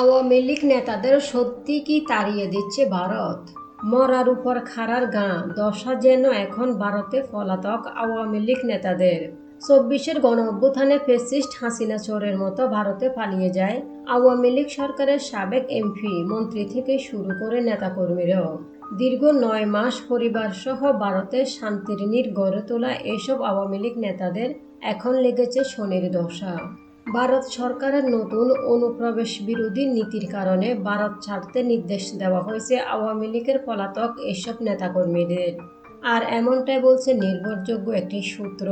আওয়ামী লীগ নেতাদের সত্যি কি তাড়িয়ে দিচ্ছে ভারত? মরার উপর খাড়ার গাঁ, দশা যেন এখন ভারতে পলাতক আওয়ামী লীগ নেতাদের। চব্বিশের গণ অভ্যুত্থানে ফেসিস্ট হাসিনা চোরের মতো ভারতে পালিয়ে যায় আওয়ামী লীগ সরকারের সাবেক এমপি, মন্ত্রী থেকে শুরু করে নেতাকর্মীরাও। দীর্ঘ নয় মাস পরিবার সহ ভারতের শান্তির নীর গড়ে তোলা এসব আওয়ামী লীগ নেতাদের এখন লেগেছে শনির দশা। ভারত সরকারের নতুন অনুপ্রবেশ বিরোধী নীতির কারণে ভারত ছাড়তে নির্দেশ দেওয়া হয়েছে আওয়ামী লীগের পলাতক এসব নেতাকর্মীদের। আর এমনটাই বলছে নির্ভরযোগ্য একটি সূত্র।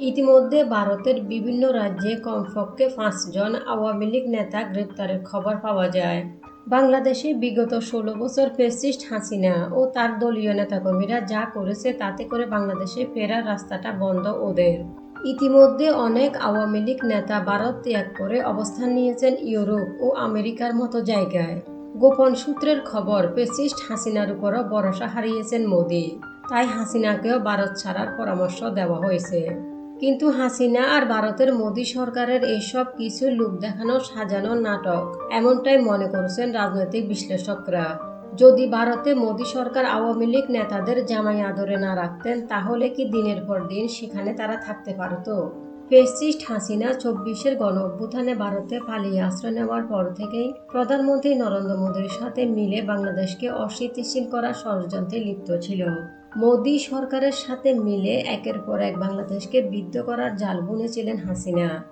ইতিমধ্যে ভারতের বিভিন্ন রাজ্যে কমপক্ষে পাঁচজন আওয়ামী লীগ নেতা গ্রেপ্তারের খবর পাওয়া যায়। বাংলাদেশে বিগত ষোলো বছর ফেসিস্ট হাসিনা ও তার দলীয় নেতাকর্মীরা যা করেছে তাতে করে বাংলাদেশে ফেরার রাস্তাটা বন্ধ ওদের। ইতিমধ্যে অনেক আওয়ামী লীগ নেতা ভারত ত্যাগ করে অবস্থান নিয়েছেন ইউরোপ ও আমেরিকার মতো জায়গায়। গোপন সূত্রের খবর পেসিস্ট হাসিনার উপরও ভরসা হারিয়েছেন মোদি। তাই হাসিনাকেও ভারত ছাড়ার পরামর্শ দেওয়া হয়েছে। কিন্তু হাসিনা আর ভারতের মোদী সরকারের এসব কিছু লোক দেখানো সাজানো নাটক, এমনটাই মনে করছেন রাজনৈতিক বিশ্লেষকরা। যদি ভারতে মোদী সরকার আওয়ামী লীগ নেতাদের জামাই আদরে না রাখতেন, তাহলে কি দিনের পর দিন সেখানে তারা থাকতে পারত? ফেসিস্ট হাসিনা চব্বিশের গণ অভ্যুত্থানে ভারতে পালিয়ে আশ্রয় নেওয়ার পর থেকেই প্রধানমন্ত্রী নরেন্দ্র মোদীর সাথে মিলে বাংলাদেশকে অস্থিতিশীল করার ষড়যন্ত্রে লিপ্ত ছিল। মোদী সরকারের সাথে মিলে একের পর এক বাংলাদেশকে বিদ্ধ করার জাল বুনেছিলেন হাসিনা।